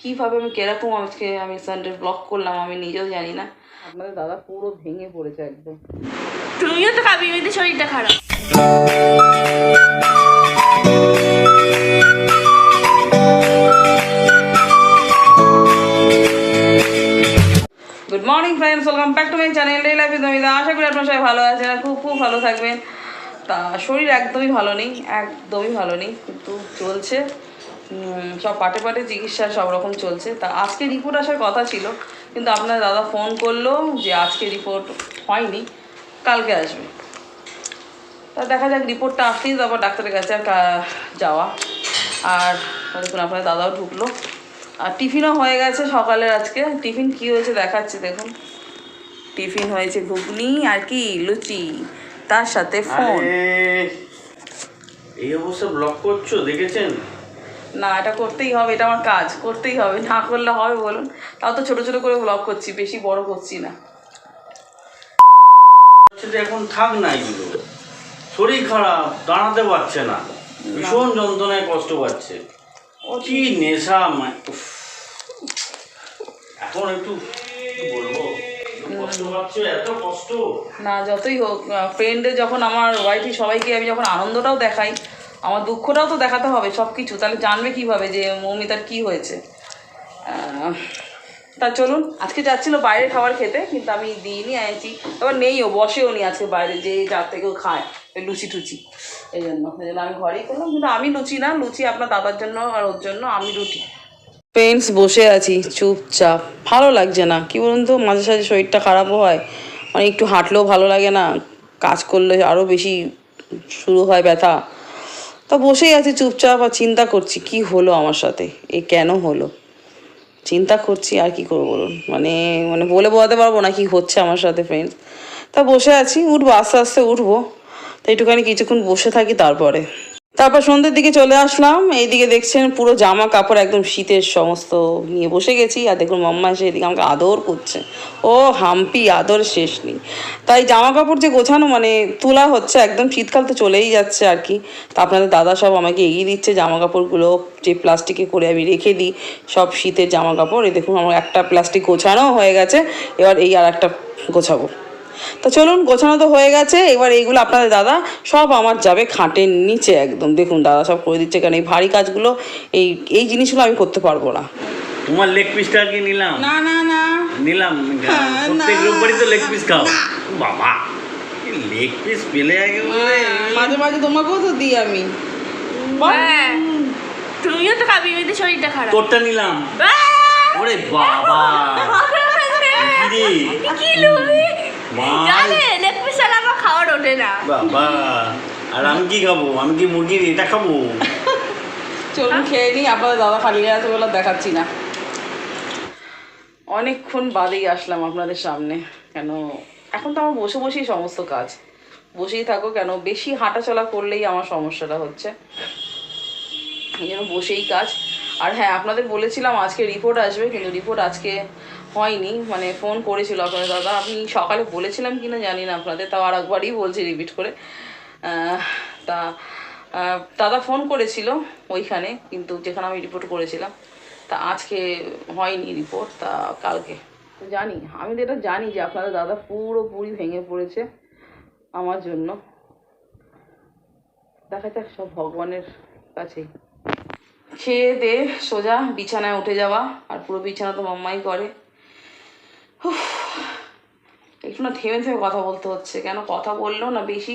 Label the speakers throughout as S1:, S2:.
S1: কীভাবে আমি কীরকম আজকে আমি সানডে ব্লক করলাম আমি নিজেও জানি না। আপনাদের দাদা পুরো ভেঙে পড়েছে একদম।
S2: তুমিও তো খাবি এমনিতে শরীরটা খারাপ।
S1: Good morning friends welcome back to my channel day life Namita আশা করি আপনার সবাই ভালো আছেন আর খুব খুব ভালো থাকবেন। তা শরীর একদমই ভালো নেই একদমই ভালো নেই কিন্তু চলছে। সব পাটে পাটে চিকিৎসা সব রকম চলছে। তা আজকে রিপোর্ট আসার কথা ছিল, কিন্তু আপনার দাদা ফোন করল যে আজকে রিপোর্ট হয়নি, কালকে আসবে। তা দেখা যাক রিপোর্টটা আসলেই তারপর ডাক্তারের কাছে যাওয়া। আর দেখুন, আপনার দাদাও ঢুকলো। আর টিফিনও হয়ে গেছে সকালের আজকে। টিফিন কি হয়েছে দেখাচ্ছি, দেখুন। টিফিন হয়েছে ঘুগনি আর কি, লুচি, তার সাথে ফোন
S3: এই অবস্থা ব্লক করছ, দেখেছেন?
S1: না এটা করতেই হবে এটা আমার কাজ করতেই হবে না করলে হবে বলুন। তাও তো ছোট ছোট করে ব্লগ করছি বেশি বড় করছি না।
S3: এখন থাক না এগুলো। শরীর খারাপ দাঁড়াতে পারছে না। ভীষণ যন্ত্রণায় কষ্ট পাচ্ছে। ও কি নেশা মা- উফ। এখন একটু বলব?
S1: না যতই হোক ফ্রেন্ডে যখন আমার ওয়াইফি সবাইকে আমি যখন আনন্দটাও দেখাই আমার দুঃখটাও তো দেখাতে হবে সব কিছু তাহলে জানবে কীভাবে যে মৌমিতার কি হয়েছে। তা চলুন, আজকে যাচ্ছিল বাইরে খাবার খেতে, কিন্তু আমি দিইনি, আনছি। এবার নেইও বসেও নি আজকে বাইরে, যে যার থেকেও খায় ওই লুচি টুচি। এই জন্য এই জন্য আমি ঘরেই করলাম, কিন্তু আমি লুচি না, লুচি আপনার দাদার জন্য আর ওর জন্য, আমি রুটি। পেন্স বসে আছি, চুপচাপ। ভালো লাগছে না, কি বলুন তো, মাঝে সাঝে শরীরটা খারাপও হয়। মানে একটু হাঁটলেও ভালো লাগে না, কাজ করলে আরও বেশি শুরু হয় ব্যথা। তা বসেই আছি চুপচাপ আর চিন্তা করছি, কি হলো আমার সাথে? এ কেন হলো? চিন্তা করছি আর কি করব বলুন? মানে মানে বলে বোঝাতে পারব না কি হচ্ছে আমার সাথে ফ্রেন্ডস তা বসে আছি, উঠবো, আস্তে আস্তে উঠবো। তো একটুখানি কিছুক্ষণ বসে থাকি তারপরে। তারপর সন্ধ্যের দিকে চলে আসলাম। এইদিকে দেখছেন পুরো জামা কাপড় একদম শীতের সমস্ত নিয়ে বসে গেছি। আর দেখুন মাম্মা এসে এদিকে আমাকে আদর করছে। ও হাম্পি, আদর শেষ নেই। তাই জামা কাপড় যে গোছানো মানে তোলা হচ্ছে, একদম শীতকাল তো চলেই যাচ্ছে আর কি। তা আপনাদের দাদা সব আমাকে এগিয়ে দিচ্ছে জামা কাপড়গুলো, যে প্লাস্টিকে করে আমি রেখে দিই সব শীতের জামা কাপড়। এই দেখুন আমার একটা প্লাস্টিক গোছানো হয়ে গেছে। এবার এই আর একটা গোছাবো। তো চলুন গোছানো তো হয়ে গেছে। এবার এইগুলো আপনাদের দাদা সব আমার যাবে খাটের নিচে একদম। দেখুন দাদা সব করে দিচ্ছে কারণ এই ভারী কাজগুলো এই এই জিনিসগুলো আমি করতে পারব না।
S3: তোমার লেগ পিসটা কি নিলাম?
S1: না না না।
S3: নিলাম? প্রত্যেক রোববারই তো লেগ পিস খাও। বাবা লেগ পিস পেলে একেবারে
S1: মাঝে মাঝে তোমাকেও তো দিই আমি।
S2: হ্যাঁ। তুমিও তো খাবি এমনিতে শরীরটা খারাপ।
S3: তোরটা নিলাম। ওরে বাবা। কি
S2: কি লুবি
S3: মা
S2: জানে লেগ পিস ছাড়া আমার খাওয়ার ওঠে না।
S3: বাবা আর আমি কি খাব? আমি কি মুরগির এটা খাব?
S1: চলুন খেয়ে নিই আপনাদের দাদা খালি গায়ে আছে বলে দেখাচ্ছি না। অনেকক্ষণ বাদেই আসলাম আপনাদের সামনে কেন এখন তো আমার বসে বসেই সমস্ত কাজ। বসেই থাকো কেন বেশি হাঁটাচলা করলেই আমার সমস্যাটা হচ্ছে। এই জন্য বসেই কাজ। আর হ্যাঁ আপনাদের বলেছিলাম আজকে রিপোর্ট আসবে কিন্তু রিপোর্ট আজকে হয়নি মানে ফোন করেছিল আপনাদের দাদা। আমি সকালে বলেছিলাম কি না জানি না আপনাদের, তাও আর একবারই বলছি রিপিট করে। তা দাদা ফোন করেছিল ওইখানে, কিন্তু যেখানে আমি রিপোর্ট করেছিলাম। তা আজকে হয়নি রিপোর্ট তা কালকে। জানি, আমি তো এটা জানি যে আপনাদের দাদা পুরোপুরি ভেঙে পড়েছে আমার জন্য। দেখা যাক, সব ভগবানের কাছেই। খেয়ে দে, সোজা বিছানায় উঠে যাওয়া, আর পুরো বিছানা তো মাম্মাই করে। একটু না থেমে থেমে কথা বলতে হচ্ছে। কেন কথা বললেও না, বেশি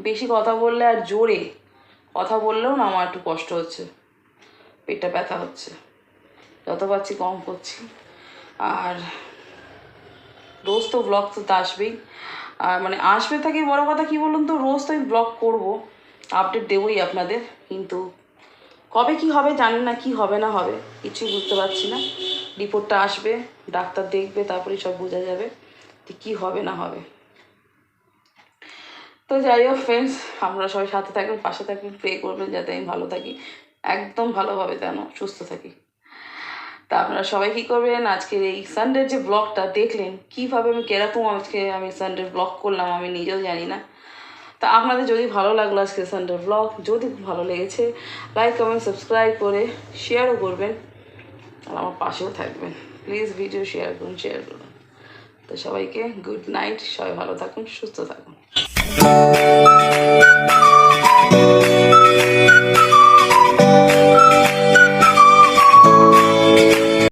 S1: বেশি কথা বললে আর জোরে কথা বললেও না আমার একটু কষ্ট হচ্ছে, পেটটা ব্যথা হচ্ছে। যত পাচ্ছি কম করছি। আর রোজ তো ব্লগ তো আসবেই। আর মানে আসবে থেকে বড় কথা কি বলুন তো, রোজ তো আমি ব্লগ করব। আপডেট দেবোই আপনাদের, কিন্তু কবে কি হবে জানি না, কি হবে না হবে, কিছুই বুঝতে পারছি না। রিপোর্টটা আসবে, ডাক্তার দেখবে তারপরে সব বোঝা যাবে যে কী হবে না হবে। তো যাই হোক ফ্রেন্ডস আমরা সবাই সাথে থাকবেন পাশে থাকবেন প্রে করবেন যাতে আমি ভালো থাকি, একদম ভালোভাবে যেন সুস্থ থাকি। তা আপনারা সবাই কী করবেন? আজকের এই সানডের যে ব্লগটা দেখলেন, কীভাবে আমি, কীরকম আজকে আমি সানডের ব্লগ করলাম আমি নিজেও জানি না। তা আপনাদের যদি ভালো লাগল আজকে সানডে ব্লগ যদি ভালো লেগেছে লাইক কমেন্ট সাবস্ক্রাইব করে শেয়ারও করবেন আর আমার পাশেও থাকবেন। প্লিজ ভিডিও শেয়ার করুন শেয়ার করুন। তো সবাইকে গুড নাইট সবাই ভালো থাকুন, সুস্থ থাকুন।